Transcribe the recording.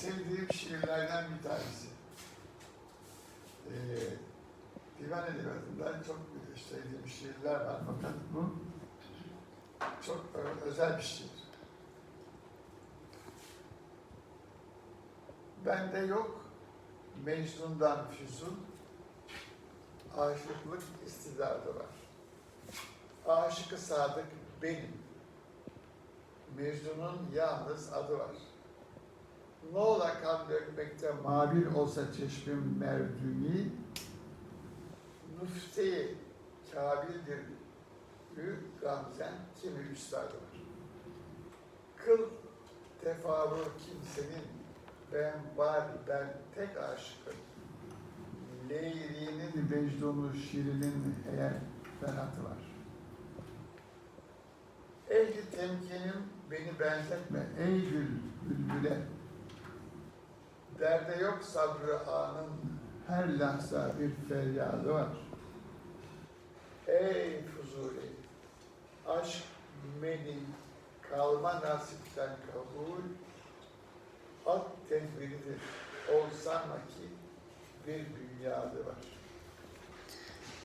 sevdiğim şiirlerden bir tanesi. Ee, Divan Edebiyatı'ndan çok sevdiğim şiirler var fakat bu çok özel bir şiir. Bende yok Mecnun'dan füzun, aşıklık istidadı var. Aşıkı sadık benim. Mecnun'un yalnız adı var. Ne ola kan dökmekte mabil olsa çeşmim merdumi, nüfte-i kabildir büyük gamzen kimi üstadı var. Kıl tefavur kimsenin ben var ben tek aşıkım. Leyli'nin Mecnun'u Şirin'in eğer ferhatı var. Ehli temkinim beni benzetme ey gül bülbüle. Derde yok sabrı anın her lahza bir feryadı var. Ey Fuzuli, aşk menin kalma nasipten kabul, at tedbiridir, olsana ki bir dünyadı var.